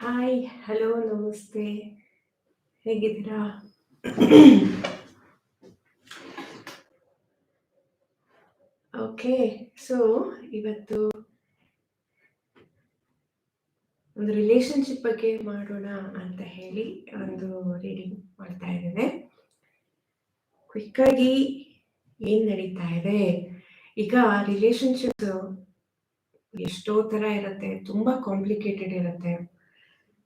Hi, hello, ನಮಸ್ತೆ. ಹೇಗಿದ್ದೀರಾ? Okay. So, ಇವತ್ತು ಒಂದು ರಿಲೇಶನ್‌ಶಿಪ್ ಬಗ್ಗೆ ಮಾಡೋಣ ಅಂತ ಹೇಳಿ ಒಂದು ರೀಡಿಂಗ್ ಮಾಡ್ತಾ ಇದ್ದೇನೆ. ಕ್ವಿಕ್ಕಾಗಿ ಏನ್ ನಡೀತಾ ಇದೆ? ಈಗ ರಿಲೇಶನ್‌ಶಿಪ್ಸು ಎಷ್ಟೋ ಥರ ಇರುತ್ತೆ ತುಂಬಾ ಕಾಂಪ್ಲಿಕೇಟೆಡ್ ಇರತ್ತೆ.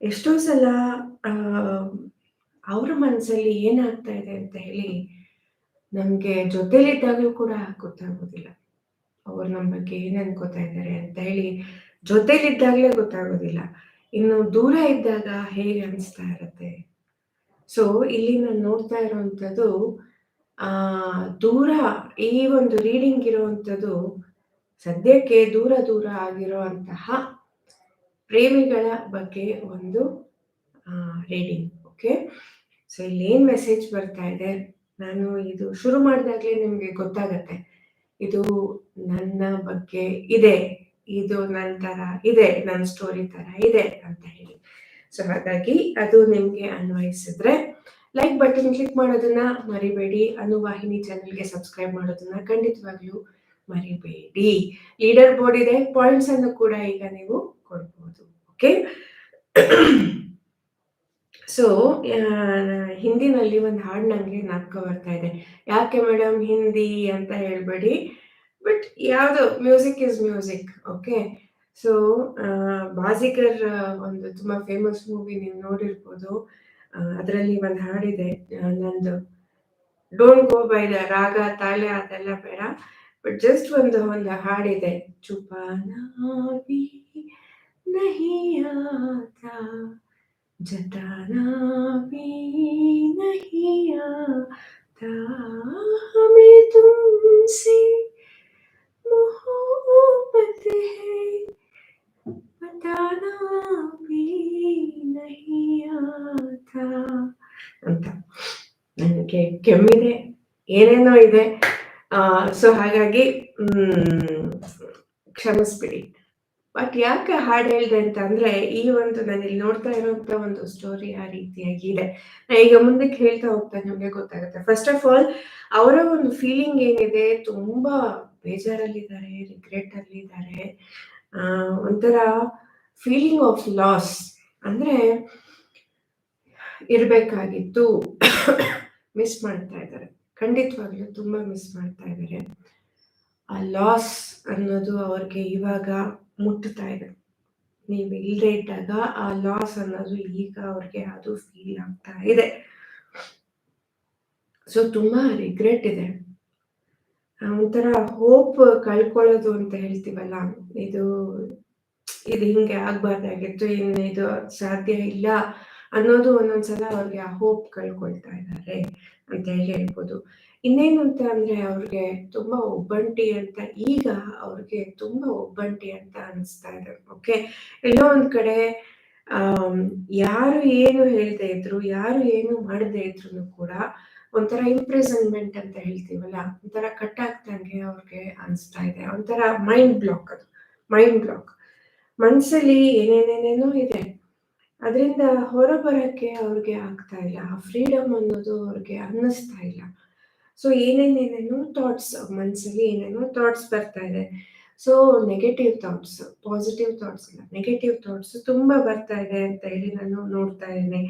ಎಷ್ಟೋ ಸಲ ಅವ್ರ ಮನಸ್ಸಲ್ಲಿ ಏನಾಗ್ತಾ ಇದೆ ಅಂತ ಹೇಳಿ ನಮ್ಗೆ ಜೊತೆಲಿದ್ದಾಗಲೂ ಕೂಡ ಗೊತ್ತಾಗೋದಿಲ್ಲ. ಅವ್ರು ನಮ್ಮ ಬಗ್ಗೆ ಏನ್ ಅನ್ಕೋತಾ ಇದ್ದಾರೆ ಅಂತ ಹೇಳಿ ಜೊತೆಲಿದ್ದಾಗ್ಲೇ ಗೊತ್ತಾಗೋದಿಲ್ಲ. ಇನ್ನು ದೂರ ಇದ್ದಾಗ ಹೇಗೆ ಅನಿಸ್ತಾ ಇರತ್ತೆ. ಸೊ, ಇಲ್ಲಿ ನಾನು ನೋಡ್ತಾ ಇರೋವಂಥದ್ದು ಆ, ದೂರ ಈ ಒಂದು ರೀಡಿಂಗ್ ಇರುವಂಥದ್ದು ಸದ್ಯಕ್ಕೆ ದೂರ ದೂರ ಆಗಿರುವಂತಹ ಪ್ರೇಮಿಗಳ ಬಗ್ಗೆ ಒಂದು ರೀಡಿಂಗ್. ಓಕೆ. ಸೊ, ಇಲ್ಲೇನ್ ಮೆಸೇಜ್ ಬರ್ತಾ ಇದೆ? ನಾನು ಇದು ಶುರು ಮಾಡಿದಾಗ್ಲೇ ನಿಮ್ಗೆ ಗೊತ್ತಾಗತ್ತೆ. ಇದು ನನ್ನ ಬಗ್ಗೆ ಇದೆ. ಇದು ನನ್ನ ತರ ಇದೆ. ನನ್ನ ಸ್ಟೋರಿ ತರ ಇದೆ ಅಂತ ಹೇಳಿ. ಸೊ, ಹಾಗಾಗಿ ಅದು ನಿಮ್ಗೆ ಅನ್ವಯಿಸಿದ್ರೆ ಲೈಕ್ ಬಟನ್ ಕ್ಲಿಕ್ ಮಾಡೋದನ್ನ ಮರಿಬೇಡಿ. ಅನುವಾಹಿನಿ ಚಾನೆಲ್‌ಗೆ ಸಬ್ಸ್ಕ್ರೈಬ್ ಮಾಡೋದನ್ನ ಖಂಡಿತವಾಗ್ಲೂ ಮರಿಬೇಡಿ. ಲೀಡರ್ ಬೋರ್ಡ್ ಇದೆ. ಪಾಯಿಂಟ್ಸ್ ಅನ್ನು ಕೂಡ ಈಗ ನೀವು ಕೊಡ್ಬೋದು. ಓಕೆ. ಸೊ, ಹಿಂದಿನಲ್ಲಿ ಒಂದು ಹಾಡು ನನಗೆ ನಕ್ಕ ಬರ್ತಾ ಇದೆ. ಯಾಕೆ ಮೇಡಮ್ ಹಿಂದಿ ಅಂತ ಹೇಳ್ಬೇಡಿ. ಬಟ್ ಯಾವುದು music is music. Okay. So, Baazigar ಒಂದು ತುಂಬಾ ಫೇಮಸ್ ಮೂವಿ ನೀವು ನೋಡಿರ್ಬೋದು. ಅದರಲ್ಲಿ ಒಂದು ಹಾಡಿದೆ. ನಂದು ಡೋಂಟ್ ಗೋ ಬೈ ದ ರಾಗ, ತಾಳೆ ಅದೆಲ್ಲ ಬೇಡ. ಬಟ್ ಜಸ್ಟ್ ಒಂದು ಒಂದು ಹಾಡಿದೆ. ಚುಪಾನಾ ಭಿ ನಹೀ ಆತಾ, ಜತಾನಾ ಭಿ ನಹೀ ಆತಾ, ಹಮೇं तुमसे मोहब्बत है, बताना भी नहीं आता ಅಂತ. ನನಗೆ ಕೆಮ್ಮಿದೆ. ಏನೇನೋ ಇದೆ. ಆ, ಸೊ, ಹಾಗಾಗಿ ಮ್, ಕ್ಷಮಿಸ್ಬಿಡಿ. ಬಟ್ ಯಾಕೆ ಹಾಡು ಹೇಳಿದೆ ಅಂತ ಅಂದ್ರೆ ಈ ಒಂದು ನಾನಿಲ್ಲಿ ನೋಡ್ತಾ ಇರುವಂತ ಒಂದು ಸ್ಟೋರಿ ಆ ರೀತಿಯಾಗಿ ಇದೆ. ನಾ ಈಗ ಮುಂದಕ್ಕೆ ಹೇಳ್ತಾ ಹೋಗ್ತಾ ನಿಮ್ಗೆ ಗೊತ್ತಾಗುತ್ತೆ. ಫಸ್ಟ್ ಆಫ್ ಆಲ್ ಅವರ ಒಂದು ಫೀಲಿಂಗ್ ಏನಿದೆ ತುಂಬಾ ಬೇಜಾರಲ್ಲಿದ್ದಾರೆ, ರಿಗ್ರೆಟ್ ಅಲ್ಲಿದ್ದಾರೆ. ಇದ್ದಾರೆ ಒಂಥರ ಫೀಲಿಂಗ್ ಆಫ್ ಲಾಸ್ ಅಂದ್ರೆ ಇರಬೇಕಾಗಿತ್ತು ಮಿಸ್ ಮಾಡ್ತಾ ಇದ್ದಾರೆ. ಖಂಡಿತವಾಗ್ಲೂ ತುಂಬಾ ಮಿಸ್ ಮಾಡ್ತಾ ಇದ್ದಾರೆ. ಆ ಲಾಸ್ ಅನ್ನೋದು ಅವ್ರಿಗೆ ಇವಾಗ ಮುಟ್ಟುತ್ತಾ ಇದೆ. ನೀವು ಇಲ್ಲದೆ ಇದ್ದಾಗ ಆ ಲಾಸ್ ಅನ್ನೋದು ಈಗ ಅವ್ರಿಗೆ ಅದು ಫೀಲ್ ಆಗ್ತಾ ಇದೆ. ಸೊ, ತುಂಬಾ ರಿಗ್ರೆಟ್ ಇದೆ. ಒಂಥರ ಹೋಪ್ ಕಳ್ಕೊಳ್ಳೋದು ಅಂತ ಹೇಳ್ತೀವಲ್ಲ, ಇದು ಇದು ಹಿಂಗೆ ಆಗ್ಬಾರ್ದಾಗಿತ್ತು. ಇನ್ನು ಇದು ಸಾಧ್ಯ ಇಲ್ಲ ಅನ್ನೋದು ಒಂದೊಂದ್ಸಲ ಅವ್ರಿಗೆ ಆ ಹೋಪ್ ಕಳ್ಕೊಳ್ತಾ ಇದ್ದಾರೆ ಅಂತ ಹೇಳಿ ಹೇಳ್ಬೋದು. ಇನ್ನೇನು ಅಂತ ಅಂದ್ರೆ ಅವ್ರಿಗೆ ತುಂಬಾ ಒಬ್ಬಂಟಿ ಅಂತ ಈಗ ಅವ್ರಿಗೆ ತುಂಬಾ ಒಬ್ಬಂಟಿ ಅಂತ ಅನಿಸ್ತಾ ಇದೆ. ಓಕೆ. ಎಲ್ಲೋ ಒಂದ್ ಕಡೆ ಯಾರು ಏನು ಹೇಳ್ತಾ ಇದ್ರು, ಯಾರು ಏನು ಮಾಡದೆ ಇದ್ರು ಕೂಡ ಒಂಥರ ಇಂಪ್ರೆಸನ್ಮೆಂಟ್ ಅಂತ ಹೇಳ್ತೀವಲ್ಲ, ಒಂಥರ ಕಟ್ ಆಗ್ತಂಗೆ ಅವ್ರಿಗೆ ಅನಿಸ್ತಾ ಇದೆ. ಒಂಥರ ಮೈಂಡ್ ಬ್ಲಾಕ್ ಅದು. Mind block. ಮನ್ಸಲ್ಲಿ ಏನೇನೇನೇನೋ ಇದೆ. ಅದರಿಂದ ಹೊರಬರಕ್ಕೆ ಅವ್ರಿಗೆ ಆಗ್ತಾ ಇಲ್ಲ. ಆ ಫ್ರೀಡಮ್ ಅನ್ನೋದು ಅವ್ರಿಗೆ ಅನ್ನಿಸ್ತಾ ಇಲ್ಲ. ಸೊ, ಏನೇನೇನೇನೋ ಥಾಟ್ಸ್ ಮನ್ಸಲ್ಲಿ ಏನೇನೋ ಥಾಟ್ಸ್ ಬರ್ತಾ ಇದೆ. So, negative thoughts, positive thoughts ಇಲ್ಲ ನೆಗೆಟಿವ್ ಥಾಟ್ಸ್ ತುಂಬ ಬರ್ತಾ ಇದೆ ಅಂತ ಹೇಳಿ ನಾನು ನೋಡ್ತಾ ಇದ್ದೇನೆ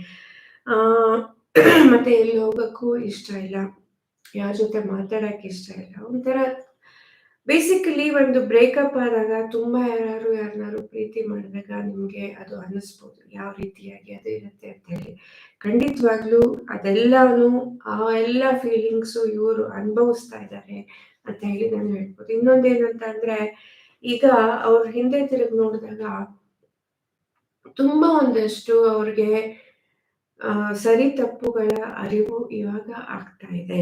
ಮತ್ತೆ ಎಲ್ಲಿ ಹೋಗಕ್ಕೂ ಇಷ್ಟ ಇಲ್ಲ. ಯಾರ ಜೊತೆ ಮಾತಾಡಕ್ಕೆ ಇಷ್ಟ ಇಲ್ಲ. ಒಂಥರ ಬೇಸಿಕಲಿ ಒಂದು ಬ್ರೇಕಪ್ ಆದಾಗ ತುಂಬಾ ಯಾರು ಯಾರನ್ನಾರು ಪ್ರೀತಿ ಮಾಡಿದಾಗ ನಿಮ್ಗೆ ಅದು ಅನ್ನಿಸ್ಬೋದು. ಯಾವ ರೀತಿಯಾಗಿ ಅದು ಇರುತ್ತೆ ಅಂತ ಹೇಳಿ. ಖಂಡಿತವಾಗ್ಲೂ ಅದೆಲ್ಲಾನು, ಆ ಎಲ್ಲ ಫೀಲಿಂಗ್ಸು ಇವರು ಅನುಭವಿಸ್ತಾ ಇದ್ದಾರೆ ಅಂತ ಹೇಳಿ ನಾನು ಹೇಳ್ಬೋದು. ಇನ್ನೊಂದೇನಂತ ಅಂದ್ರೆ, ಈಗ ಅವ್ರ ಹಿಂದೆ ತಿರುಗಿ ನೋಡಿದಾಗ ತುಂಬಾ ಒಂದಷ್ಟು ಅವ್ರಿಗೆ ಸರಿ ತಪ್ಪುಗಳ ಅರಿವು ಇವಾಗ ಆಗ್ತಾ ಇದೆ.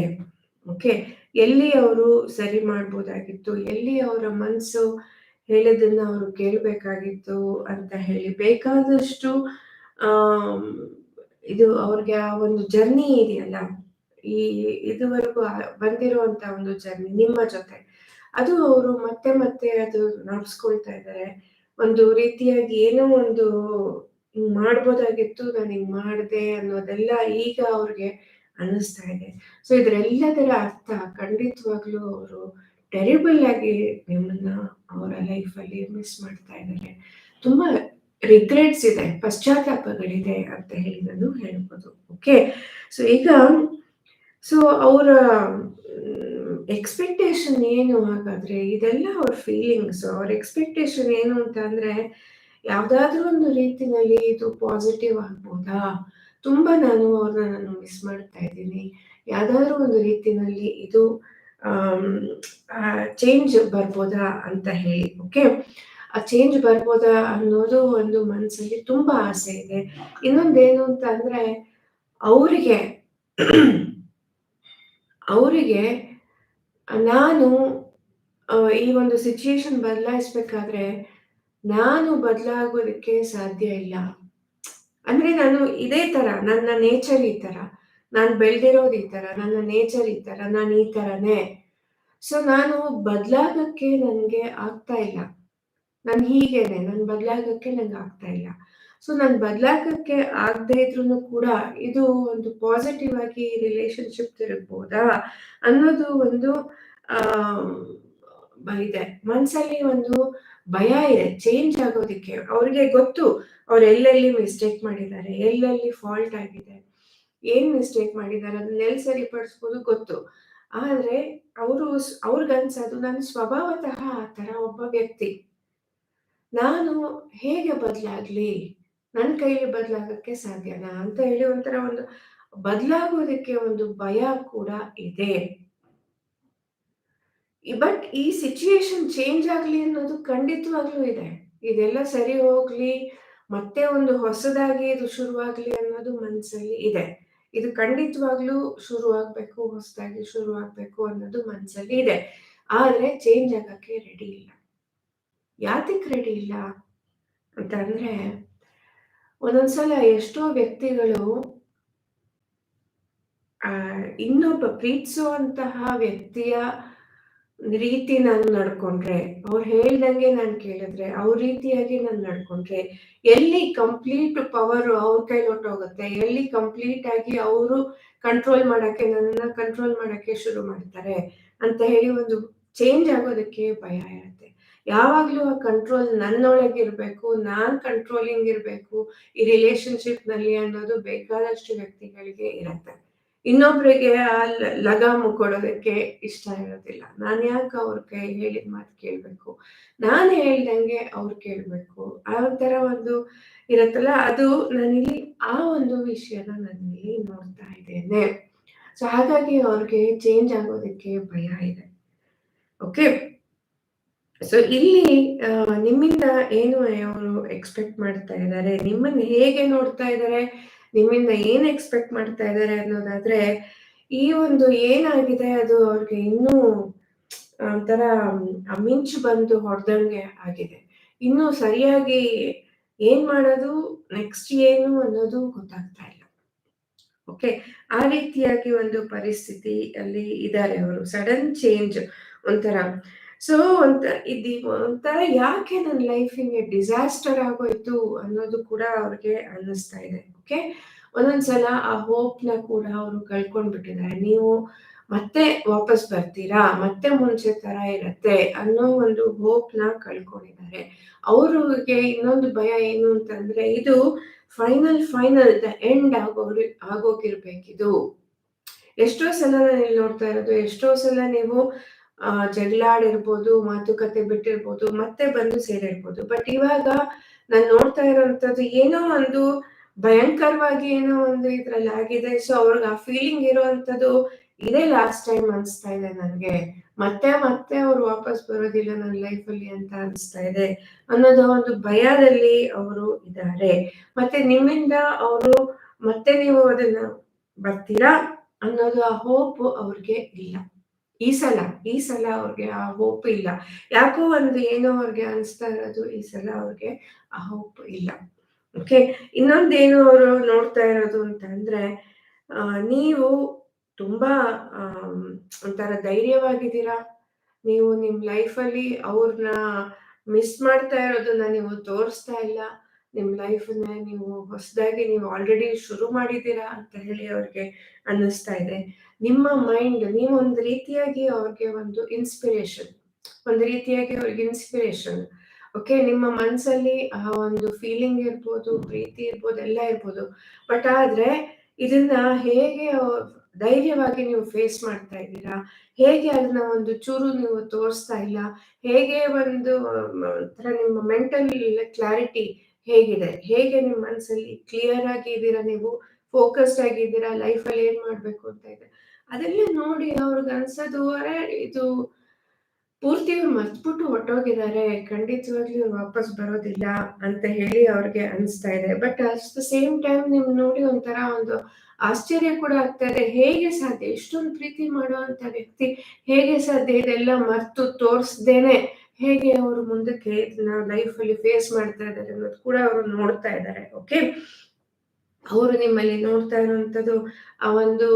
ಓಕೆ. ಎಲ್ಲಿ ಅವರು ಸರಿ ಮಾಡ್ಬೋದಾಗಿತ್ತು, ಎಲ್ಲಿ ಅವರ ಮನಸ್ಸು ಹೇಳಿದ್ದನ್ನ ಅವರು ಕೇಳಬೇಕಾಗಿತ್ತು ಅಂತ ಹೇಳಿ ಬೇಕಾದಷ್ಟು ಇದು ಅವ್ರಿಗೆ ಆ ಒಂದು ಜರ್ನಿ ಇದೆಯಲ್ಲ, ಈ ಇದುವರೆಗೂ ಬಂದಿರುವಂತ ಒಂದು ಜರ್ನಿ ನಿಮ್ಮ ಜೊತೆ, ಅದು ಅವರು ಮತ್ತೆ ಮತ್ತೆ ಅದು ನಡೆಸ್ಕೊಳ್ತಾ ಇದ್ದಾರೆ. ಒಂದು ರೀತಿಯಾಗಿ ಏನೋ ಒಂದು ಹಿಂಗ್ ಮಾಡ್ಬೋದಾಗಿತ್ತು ನಾನು ಹಿಂಗ್ ಮಾಡಿದೆ ಅನ್ನೋದೆಲ್ಲ ಈಗ ಅವ್ರಿಗೆ ಅನ್ನಿಸ್ತಾ ಇದೆ ಸೊ ಇದ್ರೆಲ್ಲದರ ಅರ್ಥ ಖಂಡಿತವಾಗ್ಲೂ ಅವರು ಟೆರಿಬಲ್ ಆಗಿ ನಿಮ್ಮನ್ನ ಅವರ ಲೈಫಲ್ಲಿ ಮಿಸ್ ಮಾಡ್ತಾ ಇದ್ದಾರೆ. ತುಂಬಾ ರಿಗ್ರೆಟ್ಸ್ ಇದೆ, ಪಶ್ಚಾತ್ತಾಪಗಳಿದೆ ಅಂತ ಹೇಳಿ ನಾನು ಹೇಳ್ಬೋದು. ಓಕೆ ಸೊ ಈಗ ಸೊ ಅವರ ಎಕ್ಸ್ಪೆಕ್ಟೇಷನ್ ಏನು ಹಾಗಾದ್ರೆ ಇದೆಲ್ಲ ಅವ್ರ ಫೀಲಿಂಗ್ಸ್ ಅವ್ರ ಎಕ್ಸ್ಪೆಕ್ಟೇಷನ್ ಏನು ಅಂತ ಅಂದ್ರೆ ಯಾವ್ದಾದ್ರೂ ಒಂದು ರೀತಿನಲ್ಲಿ ಇದು ಪಾಸಿಟಿವ್ ಆಗ್ಬೋದಾ? ತುಂಬಾ ನಾನು ಅವ್ರನ್ನ ನಾನು ಮಿಸ್ ಮಾಡ್ತಾ ಇದ್ದೀನಿ. ಯಾವ್ದಾದ್ರು ಒಂದು ರೀತಿನಲ್ಲಿ ಇದು ಚೇಂಜ್ ಬರ್ಬೋದಾ ಅಂತ ಹೇಳಿ ಓಕೆ ಆ ಚೇಂಜ್ ಬರ್ಬೋದಾ ಅನ್ನೋದು ಒಂದು ಮನಸ್ಸಲ್ಲಿ ತುಂಬಾ ಆಸೆ ಇದೆ. ಇನ್ನೊಂದೇನು ಅಂತ ಅಂದ್ರೆ, ಅವರಿಗೆ ಅವರಿಗೆ ನಾನು ಈ ಒಂದು ಸಿಚುಯೇಷನ್ ಬದಲಾಯಿಸ್ಬೇಕಾದ್ರೆ, ನಾನು ಬದಲಾಗೋದಕ್ಕೆ ಸಾಧ್ಯ ಇಲ್ಲ. ಅಂದ್ರೆ ನಾನು ಇದೇ ತರ, ನನ್ನ ನೇಚರ್ ಈ ತರ, ನಾನು ಬೆಳೆದಿರೋದು ಈ ತರ, ನನ್ನ ನೇಚರ್ ಈ ತರ, ನಾನು ಈ ತರನೇ. ಸೊ ನಾನು ಬದಲಾಗಕ್ಕೆ ನನಗೆ ಆಗ್ತಾ ಇಲ್ಲ. ನಾನು ಹೀಗೇನೆ, ನಾನು ಬದಲಾಗಕ್ಕೆ ನಂಗೆ ಆಗ್ತಾ ಇಲ್ಲ. ಸೊ ನಾನು ಬದಲಾಗಕ್ಕೆ ಆಗದೆ ಇದ್ರು ಕೂಡ ಇದು ಒಂದು ಪಾಸಿಟಿವ್ ಆಗಿ ರಿಲೇಶನ್ಶಿಪ್ ತಿರುಗ್ಬೋದಾ ಅನ್ನೋದು ಒಂದು ಇದೆ. ಮನ್ಸಲ್ಲಿ ಒಂದು ಭಯ ಇದೆ ಚೇಂಜ್ ಆಗೋದಿಕ್ಕೆ. ಅವ್ರಿಗೆ ಗೊತ್ತು, ಅವ್ರು ಎಲ್ಲೆಲ್ಲಿ ಮಿಸ್ಟೇಕ್ ಮಾಡಿದ್ದಾರೆ, ಎಲ್ಲೆಲ್ಲಿ ಫಾಲ್ಟ್ ಆಗಿದೆ, ಏನ್ ಮಿಸ್ಟೇಕ್ ಮಾಡಿದ್ದಾರೆ ಅದನ್ನೆಲ್ಲ ಸರಿಪಡಿಸ್ಬೋದು ಗೊತ್ತು. ಆದ್ರೆ ಅವರು ಅವ್ರಿಗನ್ಸೋದು, ನನ್ನ ಸ್ವಭಾವತಃ ಆ ತರ ಒಬ್ಬ ವ್ಯಕ್ತಿ. ನಾನು ಹೇಗೆ ಬದಲಾಗ್ಲಿ? ನನ್ನ ಕೈಲಿ ಬದಲಾಗಕ್ಕೆ ಸಾಧ್ಯನಾ? ಅಂತ ಹೇಳಿ ಒಂಥರ ಒಂದು, ಬದಲಾಗೋದಕ್ಕೆ ಒಂದು ಭಯ ಕೂಡ ಇದೆ. ಬಟ್ ಈ ಸಿಚುಯೇಷನ್ ಚೇಂಜ್ ಆಗಲಿ ಅನ್ನೋದು ಖಂಡಿತವಾಗ್ಲೂ ಇದೆ. ಇದೆಲ್ಲ ಸರಿ ಹೋಗ್ಲಿ, ಮತ್ತೆ ಒಂದು ಹೊಸದಾಗಿ ಇದು ಶುರುವಾಗ್ಲಿ ಅನ್ನೋದು ಮನಸ್ಸಲ್ಲಿ ಇದೆ. ಇದು ಖಂಡಿತವಾಗ್ಲೂ ಶುರು ಆಗ್ಬೇಕು ಹೊಸದಾಗಿ ಶುರು ಆಗ್ಬೇಕು ಅನ್ನೋದು ಮನಸ್ಸಲ್ಲಿ ಇದೆ. ಆದ್ರೆ ಚೇಂಜ್ ಆಗಕ್ಕೆ ರೆಡಿ ಇಲ್ಲ. ಯಾತಕ್ ರೆಡಿ ಇಲ್ಲ? ಅಂತಂದ್ರೆ, ಒಂದೊಂದ್ಸಲ ಎಷ್ಟೋ ವ್ಯಕ್ತಿಗಳು ಇನ್ನೊಬ್ಬ ಪ್ರೀತಿಸುವಂತಹ ವ್ಯಕ್ತಿಯ ರೀತಿ ನಾನು ನಡ್ಕೊಂಡ್ರೆ, ಅವ್ರು ಹೇಳ್ದಂಗೆ ನಾನು ಕೇಳಿದ್ರೆ, ಅವ್ರ ರೀತಿಯಾಗಿ ನಾನು ನಡ್ಕೊಂಡ್ರೆ, ಎಲ್ಲಿ ಕಂಪ್ಲೀಟ್ ಪವರ್ ಅವ್ರ ಕೈ ಹೊಟ್ಟೋಗುತ್ತೆ ಎಲ್ಲಿ ಕಂಪ್ಲೀಟ್ ಆಗಿ ಅವರು ಕಂಟ್ರೋಲ್ ಮಾಡಕ್ಕೆ, ನನ್ನ ಕಂಟ್ರೋಲ್ ಮಾಡಕ್ಕೆ ಶುರು ಮಾಡ್ತಾರೆ ಅಂತ ಹೇಳಿ ಒಂದು ಚೇಂಜ್ ಆಗೋದಕ್ಕೆ ಭಯ ಇರುತ್ತೆ. ಯಾವಾಗ್ಲೂ ಆ ಕಂಟ್ರೋಲ್ ನನ್ನೊಳಗೆ ಇರ್ಬೇಕು, ನಾನ್ ಕಂಟ್ರೋಲಿಂಗ್ ಇರ್ಬೇಕು, ಈ ರಿಲೇಶನ್ಶಿಪ್ನಲ್ಲಿ ಅನ್ನೋದು ಬೇಕಾದಷ್ಟು ವ್ಯಕ್ತಿಗಳಿಗೆ ಇರತ್ತೆ. ಇನ್ನೊಬ್ರಿಗೆ ಆ ಲಗಾಮು ಕೊಡೋದಕ್ಕೆ ಇಷ್ಟ ಇರೋದಿಲ್ಲ. ನಾನು ಯಾಕೆ ಅವ್ರ ಕೈ ಹೇಳಿದ ಮಾತು ಕೇಳಬೇಕು? ನಾನು ಹೇಳ್ದಂಗೆ ಅವ್ರು ಕೇಳಬೇಕು. ಆ ಥರ ಒಂದು ಇರತ್ತಲ್ಲ, ಅದು ನಾನಿಲ್ಲಿ ಆ ಒಂದು ವಿಷಯನ ನಾನಿಲ್ಲಿ ನೋಡ್ತಾ ಇದ್ದೇನೆ. ಸೊ ಹಾಗಾಗಿ ಅವ್ರಿಗೆ ಚೇಂಜ್ ಆಗೋದಕ್ಕೆ ಭಯ ಇದೆ. ಓಕೆ ಸೊ ಇಲ್ಲಿ ನಿಮ್ಮಿಂದ ಏನು ಅವರು ಎಕ್ಸ್ಪೆಕ್ಟ್ ಮಾಡ್ತಾ ಇದ್ದಾರೆ? ನಿಮ್ಮನ್ನ ಹೇಗೆ ನೋಡ್ತಾ ಇದ್ದಾರೆ? ನಿಮ್ಮಿಂದ ಏನ್ ಎಕ್ಸ್ಪೆಕ್ಟ್ ಮಾಡ್ತಾ ಇದ್ದಾರೆ ಅನ್ನೋದಾದ್ರೆ, ಈ ಒಂದು ಏನಾಗಿದೆ ಅದು ಅವ್ರಿಗೆ ಇನ್ನೂ ಒಂಥರ ಮಿಂಚು ಬಂದು ಹೊಡೆದಂಗೆ ಆಗಿದೆ. ಇನ್ನು ಸರಿಯಾಗಿ ಏನ್ ಮಾಡೋದು ನೆಕ್ಸ್ಟ್ ಏನು ಅನ್ನೋದು ಗೊತ್ತಾಗ್ತಾ ಇಲ್ಲ. ಓಕೆ ಆ ರೀತಿಯಾಗಿ ಒಂದು ಪರಿಸ್ಥಿತಿ ಅಲ್ಲಿ ಇದ್ದಾರೆ ಅವರು. ಸಡನ್ ಚೇಂಜ್ ಒಂಥರ. ಸೊ ಒಂತ ಇದು ಒಂಥರ ಯಾಕೆ ನನ್ನ ಲೈಫ್ ಹಿಂಗೆ ಡಿಸಾಸ್ಟರ್ ಆಗೋಯ್ತು ಅನ್ನೋದು ಕೂಡ ಅವ್ರಿಗೆ ಅನ್ನಿಸ್ತಾ ಇದೆ. ಓಕೆ? ಒಂದೊಂದ್ಸಲ ಆ ಹೋಪ್ನ ಕೂಡ ಅವರು ಕಳ್ಕೊಂಡ್ಬಿಟ್ಟಿದ್ದಾರೆ. ನೀವು ಮತ್ತೆ ವಾಪಸ್ ಬರ್ತೀರಾ? ಮತ್ತೆ ಮುಂಚೆ ತರ ಇರತ್ತೆ ಅನ್ನೋ ಒಂದು ಹೋಪ್ನ ಕಳ್ಕೊಂಡಿದ್ದಾರೆ. ಅವ್ರಿಗೆ ಇನ್ನೊಂದು ಭಯ ಏನು ಅಂತಂದ್ರೆ, ಇದು ಫೈನಲ್ ಫೈನಲ್ ದ ಎಂಡ್ ಆಗೋರು ಆಗೋಗಿರ್ಬೇಕಿದು ಎಷ್ಟೋ ಸಲ ನಾನು ನೋಡ್ತಾ ಇರೋದು, ಎಷ್ಟೋ ಸಲ ನೀವು ಜಗಳಾಡಿರ್ಬೋದು ಮಾತುಕತೆ ಬಿಟ್ಟಿರ್ಬೋದು, ಮತ್ತೆ ಬಂದು ಸೇರಿರ್ಬೋದು. ಬಟ್ ಇವಾಗ ನಾನು ನೋಡ್ತಾ ಇರೋಂಥದ್ದು ಏನೋ ಒಂದು ಭಯಂಕರವಾಗಿ ಏನೋ ಒಂದು ಇದ್ರಲ್ಲಿ ಆಗಿದೆ. ಸೊ ಅವ್ರಿಗೆ ಆ ಫೀಲಿಂಗ್ ಇರುವಂತದ್ದು ಇದೇ ಲಾಸ್ಟ್ ಟೈಮ್ ಅನ್ಸ್ತಾ ಇದೆ ನನ್ಗೆ. ಮತ್ತೆ ಮತ್ತೆ ಅವ್ರು ವಾಪಸ್ ಬರೋದಿಲ್ಲ ನನ್ನ ಲೈಫಲ್ಲಿ ಅಂತ ಅನಿಸ್ತಾ ಇದೆ ಅನ್ನೋದು ಒಂದು ಭಯದಲ್ಲಿ ಅವರು ಇದ್ದಾರೆ. ಮತ್ತೆ ನಿಮ್ಮಿಂದ ಅವರು ಮತ್ತೆ ನೀವು ಅದನ್ನ ಬರ್ತೀರಾ ಅನ್ನೋದು ಆ ಹೋಪ್ ಅವ್ರಿಗೆ ಇಲ್ಲ. ಈ ಸಲ ಈ ಸಲ ಅವ್ರಿಗೆ ಆ ಹೋಪ್ ಇಲ್ಲ. ಯಾಕೋ ಒಂದು ಏನೋ ಅವ್ರಿಗೆ ಅನಿಸ್ತಾ ಇರೋದು ಈ ಸಲ ಅವ್ರಿಗೆ ಆ ಹೋಪ್ ಇಲ್ಲ. ಓಕೆ ಇನ್ನೊಂದೇನು ಅವರು ನೋಡ್ತಾ ಇರೋದು ಅಂತ ಅಂದ್ರೆ ನೀವು ತುಂಬಾ ಒಂಥರ ಧೈರ್ಯವಾಗಿದ್ದೀರಾ? ನೀವು ನಿಮ್ ಲೈಫಲ್ಲಿ ಅವ್ರನ್ನ ಮಿಸ್ ಮಾಡ್ತಾ ಇರೋದನ್ನ ನೀವು ತೋರಿಸ್ತಾ ಇಲ್ಲ? ನಿಮ್ಮ ಲೈಫನ್ನ ನೀವು ಹೊಸದಾಗಿ ನೀವು ಆಲ್ರೆಡಿ ಶುರು ಮಾಡಿದ್ದೀರಾ ಅಂತ ಹೇಳಿ ಅವ್ರಿಗೆ ಅನ್ನಿಸ್ತಾ ಇದೆ. ನಿಮ್ಮ ಮೈಂಡ್, ನೀವು ಒಂದು ರೀತಿಯಾಗಿ ಅವ್ರಿಗೆ ಒಂದು ಇನ್ಸ್ಪಿರೇಷನ್ ಒಂದು ರೀತಿಯಾಗಿ ಅವ್ರಿಗೆ ಇನ್ಸ್ಪಿರೇಷನ್ ಓಕೆ ನಿಮ್ಮ ಮನಸ್ಸಲ್ಲಿ ಆ ಒಂದು ಫೀಲಿಂಗ್ ಇರ್ಬೋದು, ಪ್ರೀತಿ ಇರ್ಬೋದು, ಎಲ್ಲ ಇರ್ಬೋದು. ಬಟ್ ಆದ್ರೆ ಇದನ್ನ ಹೇಗೆ ಧೈರ್ಯವಾಗಿ ನೀವು ಫೇಸ್ ಮಾಡ್ತಾ ಇದ್ದೀರಾ? ಹೇಗೆ ಅದನ್ನ ಒಂದು ಚೂರು ನೀವು ತೋರಿಸ್ತಾ ಇಲ್ಲ? ಹೇಗೆ ಒಂದು ಒಂಥರ ನಿಮ್ಮ ಮೆಂಟಲ್ ಕ್ಲಾರಿಟಿ ಹೇಗಿದೆ? ಹೇಗೆ ನಿಮ್ಮ ಮನಸ್ಸಲ್ಲಿ ಕ್ಲಿಯರ್ ಆಗಿ ಇದ್ದೀರಾ ನೀವು? ಫೋಕಸ್ಡ್ ಆಗಿದ್ದೀರಾ ಲೈಫಲ್ಲಿ ಏನ್ ಮಾಡ್ಬೇಕು ಅಂತ ಇದೆ? ಅದೆಲ್ಲ ನೋಡಿ ಅವ್ರಿಗೆ ಅನ್ಸೋದು, ಅರೆ, ಇದು ಪೂರ್ತಿ ಮರ್ತ್ಬಿಟ್ಟು ಹೊಟ್ಟೋಗಿದ್ದಾರೆ ಖಂಡಿತವಾಗ್ಲೂ ವಾಪಸ್ ಬರೋದಿಲ್ಲ ಅಂತ ಹೇಳಿ ಅವ್ರಿಗೆ ಅನಿಸ್ತಾ ಇದೆ. But at the same time ನಿಮ್ ನೋಡಿ ಒಂಥರ ಒಂದು ಆಶ್ಚರ್ಯ ಕೂಡ ಆಗ್ತಾ ಇದೆ. ಹೇಗೆ ಸಾಧ್ಯ? ಇಷ್ಟೊಂದು ಪ್ರೀತಿ ಮಾಡುವಂತ ವ್ಯಕ್ತಿ ಹೇಗೆ ಸಾಧ್ಯ? ಇದೆಲ್ಲ ಮರ್ತು ತೋರಿಸ್ದೇನೆ ಹೇಗೆ ಅವರು ಮುಂದಕ್ಕೆ ಇದನ್ನ ಲೈಫ್ ಅಲ್ಲಿ ಫೇಸ್ ಮಾಡ್ತಾ ಇದ್ದಾರೆ ಅನ್ನೋದು ಕೂಡ ಅವರು ನೋಡ್ತಾ ಇದ್ದಾರೆ ಓಕೆ ಅವರು ನಿಮ್ಮಲ್ಲಿ ನೋಡ್ತಾ ಇರುವಂತದ್ದು ಆ ಒಂದು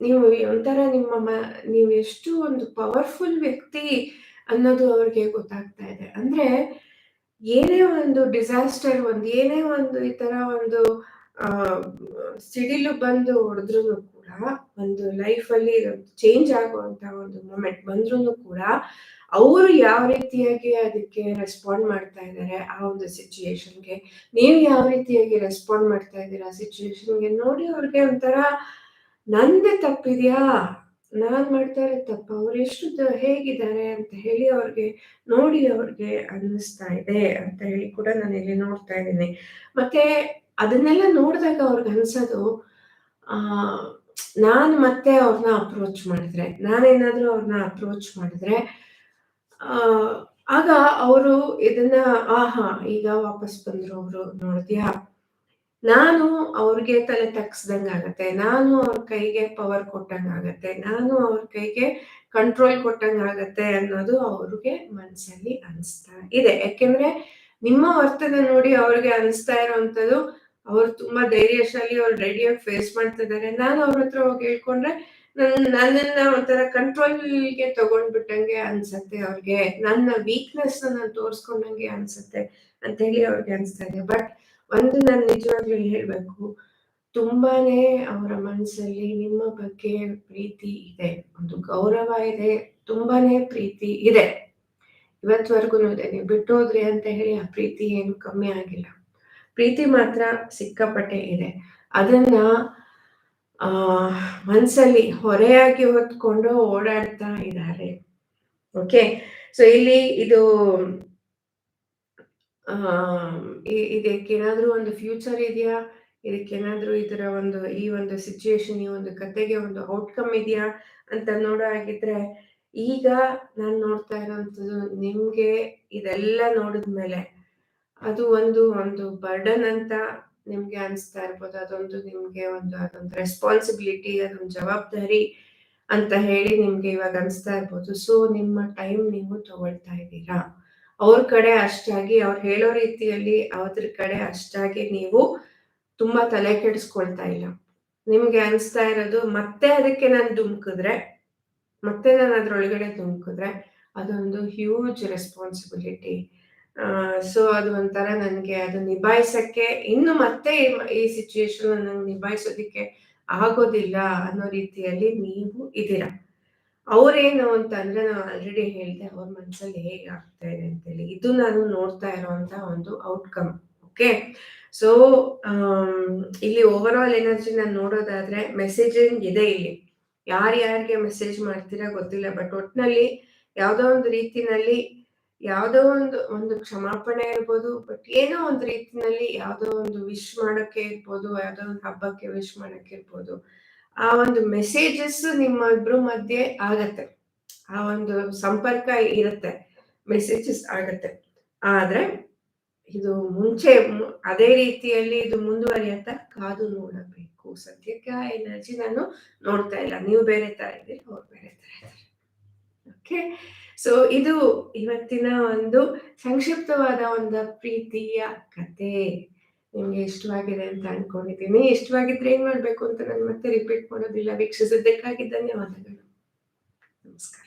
ನೀವು ಒಂಥರ ನಿಮ್ಮ ಮ, ನೀವು ಎಷ್ಟು ಒಂದು ಪವರ್ಫುಲ್ ವ್ಯಕ್ತಿ ಅನ್ನೋದು ಅವ್ರಿಗೆ ಗೊತ್ತಾಗ್ತಾ ಇದೆ. ಅಂದ್ರೆ ಏನೇ ಒಂದು ಡಿಸಾಸ್ಟರ್ ಒಂದು, ಏನೇ ಒಂದು ಈ ತರ ಒಂದು ಸಿಡಿಲು ಬಂದು ಹೊಡೆದ್ರು ಕೂಡ, ಒಂದು ಲೈಫ್ ಅಲ್ಲಿ ಚೇಂಜ್ ಆಗುವಂತ ಒಂದು ಮೂಮೆಂಟ್ ಬಂದ್ರು ಕೂಡ, ಅವರು ಯಾವ ರೀತಿಯಾಗಿ ಅದಕ್ಕೆ ರೆಸ್ಪಾಂಡ್ ಮಾಡ್ತಾ ಇದ್ದಾರೆ ಆ ಒಂದು ಸಿಚುಯೇಷನ್ಗೆ ನೀವು ಯಾವ ರೀತಿಯಾಗಿ ರೆಸ್ಪಾಂಡ್ ಮಾಡ್ತಾ ಇದ್ದೀರಾ ಸಿಚುಯೇಷನ್ಗೆ ನೋಡಿ ಅವ್ರಿಗೆ ಒಂಥರ ನಂದೆ ತಪ್ಪಿದ್ಯಾ? ನಾನ್ ಮಾಡ್ತಾ ಇರೋ ತಪ್ಪು? ಅವ್ರು ಎಷ್ಟು ಹೇಗಿದ್ದಾರೆ ಅಂತ ಹೇಳಿ ಅವ್ರಿಗೆ, ನೋಡಿ ಅವ್ರಿಗೆ ಅನ್ನಿಸ್ತಾ ಇದೆ ಅಂತ ಹೇಳಿ ಕೂಡ ನಾನು ಇಲ್ಲಿ ನೋಡ್ತಾ ಇದ್ದೀನಿ. ಮತ್ತೆ ಅದನ್ನೆಲ್ಲ ನೋಡಿದಾಗ ಅವ್ರಿಗೆ ಅನ್ಸೋದು, ಆ, ನಾನು ಮತ್ತೆ ಅವ್ರನ್ನ ಅಪ್ರೋಚ್ ಮಾಡಿದ್ರೆ, ನಾನೇನಾದ್ರೂ ಅವ್ರನ್ನ ಅಪ್ರೋಚ್ ಮಾಡಿದ್ರೆ ಆಗ ಅವರು ಇದನ್ನ, ಆಹಾ, ಈಗ ವಾಪಸ್ ಬಂದ್ರು ಅವರು, ನೋಡಿದ್ಯಾ? ನಾನು ಅವ್ರಿಗೆ ತಲೆ ತಗ್ಸ್ದಂಗ ಆಗತ್ತೆ, ನಾನು ಅವ್ರ ಕೈಗೆ ಪವರ್ ಕೊಟ್ಟಂಗ ಆಗತ್ತೆ, ನಾನು ಅವ್ರ ಕೈಗೆ ಕಂಟ್ರೋಲ್ ಕೊಟ್ಟಂಗ ಆಗತ್ತೆ ಅನ್ನೋದು ಅವ್ರಿಗೆ ಮನಸ್ಸಲ್ಲಿ ಅನಿಸ್ತಾ ಇದೆ. ಯಾಕೆಂದ್ರೆ ನಿಮ್ಮ ವರ್ತನೆ ನೋಡಿ ಅವ್ರಿಗೆ ಅನಿಸ್ತಾ ಇರೋಂಥದ್ದು ಅವ್ರು ತುಂಬಾ ಧೈರ್ಯಶಾಲಿ, ಅವ್ರು ರೆಡಿಯಾಗಿ ಫೇಸ್ ಮಾಡ್ತಾ ಇದ್ದಾರೆ ನಾನು ಅವ್ರ ಹತ್ರ ಹೋಗಿ ಹೇಳ್ಕೊಂಡ್ರೆ ನನ್, ನನ್ನನ್ನ ಒಂಥರ ಕಂಟ್ರೋಲ್ಗೆ ತಗೊಂಡ್ಬಿಟ್ಟಂಗೆ ಅನ್ಸತ್ತೆ ಅವ್ರಿಗೆ. ನನ್ನ ವೀಕ್ನೆಸ್ ನಾನು ತೋರ್ಸ್ಕೊಂಡಂಗೆ ಅನ್ಸತ್ತೆ ಅಂತ ಹೇಳಿ ಅವ್ರಿಗೆ ಅನ್ಸ್ತಾ ಇದೆ. ಬಟ್ ಒಂದು ನಾನು ನಿಜವಾಗ್ಲೂ ಹೇಳಬೇಕು, ತುಂಬಾನೇ ಅವರ ಮನಸ್ಸಲ್ಲಿ ನಿಮ್ಮ ಬಗ್ಗೆ ಪ್ರೀತಿ ಇದೆ, ಒಂದು ಗೌರವ ಇದೆ, ತುಂಬಾನೇ ಪ್ರೀತಿ ಇದೆ. ಇವತ್ವರೆಗೂ ಇದೆ ನೀವು ಬಿಟ್ಟೋದ್ರಿ ಅಂತ ಹೇಳಿ ಆ ಪ್ರೀತಿ ಏನು ಕಮ್ಮಿ ಆಗಿಲ್ಲ. ಪ್ರೀತಿ ಮಾತ್ರ ಸಿಕ್ಕಾಪಟ್ಟೆ ಇದೆ. ಅದನ್ನ, ಆ, ಮನ್ಸಲ್ಲಿ ಹೊರೆಯಾಗಿ ಹೊತ್ಕೊಂಡು ಓಡಾಡ್ತಾ ಇದ್ದಾರೆ. ಓಕೆ ಸೊ ಇಲ್ಲಿ ಇದು ಇದಕ್ಕೇನಾದ್ರೂ ಒಂದು ಫ್ಯೂಚರ್ ಇದೆಯಾ? ಇದಕ್ಕೇನಾದ್ರೂ ಇದರ ಒಂದು, ಈ ಒಂದು ಸಿಚುಯೇಷನ್ ಈ ಒಂದು ಕತೆಗೆ ಒಂದು ಔಟ್ಕಮ್ ಇದೆಯಾ? ಅಂತ ನೋಡೋ ಆಗಿದ್ರೆ ಈಗ ನಾನು ನೋಡ್ತಾ ಇರೋಂಥದ್ದು ನಿಮ್ಗೆ ಇದೆಲ್ಲ ನೋಡಿದ್ಮೇಲೆ ಅದು ಒಂದು ಒಂದು ಬರ್ಡನ್ ಅಂತ ನಿಮ್ಗೆ ಅನಿಸ್ತಾ ಇರ್ಬೋದು. ಅದೊಂದು ನಿಮ್ಗೆ ಒಂದು, ಅದೊಂದು ರೆಸ್ಪಾನ್ಸಿಬಿಲಿಟಿ ಅದೊಂದು ಜವಾಬ್ದಾರಿ ಅಂತ ಹೇಳಿ ನಿಮ್ಗೆ ಇವಾಗ ಅನಿಸ್ತಾ ಇರ್ಬೋದು. ಸೊ ನಿಮ್ಮ ಟೈಮ್ ನೀವು ತಗೊಳ್ತಾ ಇದ್ದೀರಾ? ಅವ್ರ ಕಡೆ ಅಷ್ಟಾಗಿ, ಅವ್ರು ಹೇಳೋ ರೀತಿಯಲ್ಲಿ ಅವ್ರ ಕಡೆ ಅಷ್ಟಾಗಿ ನೀವು ತುಂಬಾ ತಲೆ ಕೆಡಿಸ್ಕೊಳ್ತಾ ಇಲ್ಲ. ನಿಮ್ಗೆ ಅನಿಸ್ತಾ ಇರೋದು ಮತ್ತೆ ಅದಕ್ಕೆ ನಾನು ಧುಮುಕಿದ್ರೆ, ಮತ್ತೆ ನಾನು ಅದ್ರೊಳಗಡೆ ಧುಮುಕಿದ್ರೆ ಅದೊಂದು ಹ್ಯೂಜ್ ರೆಸ್ಪಾನ್ಸಿಬಿಲಿಟಿ ಸೊ ಅದು ಒಂಥರ ನನಗೆ ಅದು ನಿಭಾಯಿಸಕ್ಕೆ ಇನ್ನು ಮತ್ತೆ ಈ ಸಿಚುಯೇಷನ್ ನಂಗೆ ನಿಭಾಯಿಸೋದಿಕ್ಕೆ ಆಗೋದಿಲ್ಲ ಅನ್ನೋ ರೀತಿಯಲ್ಲಿ ನೀವು ಇದ್ದೀರಾ? ಅವ್ರೇನು ಅಂತ ಅಂದ್ರೆ ನಾನು ಆಲ್ರೆಡಿ ಹೇಳಿದೆ ಅವ್ರ ಮನ್ಸಲ್ಲಿ ಹೇಗೆ ಆಗ್ತಾ ಇದೆ ಅಂತೇಳಿ. ಇದು ನಾನು ನೋಡ್ತಾ ಇರೋಂತ ಒಂದು ಔಟ್ಕಮ್ ಓಕೆ ಸೊ ಇಲ್ಲಿ ಓವರ್ ಆಲ್ ಎನರ್ಜಿ ನಾನು ನೋಡೋದಾದ್ರೆ ಮೆಸೇಜಿಂಗ್ ಇದೆ ಇಲ್ಲಿ. ಯಾರ್ಯಾರಿಗೆ ಮೆಸೇಜ್ ಮಾಡ್ತೀರಾ ಗೊತ್ತಿಲ್ಲ ಬಟ್ ಒಟ್ಟಿನಲ್ಲಿ ಯಾವುದೋ ಒಂದು ರೀತಿನಲ್ಲಿ ಯಾವುದೋ ಒಂದು ಒಂದು ಕ್ಷಮಾಪಣೆ ಇರ್ಬೋದು ಬಟ್ ಏನೋ ಒಂದು ರೀತಿನಲ್ಲಿ ಯಾವುದೋ ಒಂದು ವಿಶ್ ಮಾಡಕ್ಕೆ ಇರ್ಬೋದು, ಯಾವುದೋ ಒಂದು ಹಬ್ಬಕ್ಕೆ ವಿಶ್ ಮಾಡಕ್ಕೆ ಇರ್ಬೋದು. ಆ ಒಂದು ಮೆಸೇಜಸ್ ನಿಮ್ಮ ಇಬ್ರು ಮಧ್ಯೆ ಆಗತ್ತೆ. ಆ ಒಂದು ಸಂಪರ್ಕ ಇರುತ್ತೆ ಮೆಸೇಜಸ್ ಆಗತ್ತೆ. ಆದ್ರೆ ಇದು ಮುಂಚೆ ಅದೇ ರೀತಿಯಲ್ಲಿ ಇದು ಮುಂದುವರಿಯತ್ತ ಕಾದು ನೋಡಬೇಕು. ಸದ್ಯಕ್ಕೆ ಆ ಎನರ್ಜಿ ನಾನು ನೋಡ್ತಾ ಇಲ್ಲ. ನೀವು ಬೇರೆ ತರ ಇದ್ದೀರಿ, ಅವ್ರು ಬೇರೆ ತರ ಇದ್ದಾರೆ. ಓಕೆ ಸೊ ಇದು ಇವತ್ತಿನ ಒಂದು ಸಂಕ್ಷಿಪ್ತವಾದ ಒಂದು ಪ್ರೀತಿಯ ಕತೆ. ನಿಮ್ಗೆ ಇಷ್ಟವಾಗಿದೆ ಅಂತ ಅನ್ಕೊಂಡಿದ್ದೀನಿ. ಇಷ್ಟವಾಗಿದ್ರೆ ಏನ್ ಮಾಡ್ಬೇಕು ಅಂತ ನಾನು ಮತ್ತೆ ರಿಪೀಟ್ ಮಾಡೋದಿಲ್ಲ. ವೀಕ್ಷಿಸಿದ್ದಕ್ಕಾಗಿ ಧನ್ಯವಾದಗಳು. ನಮಸ್ಕಾರ.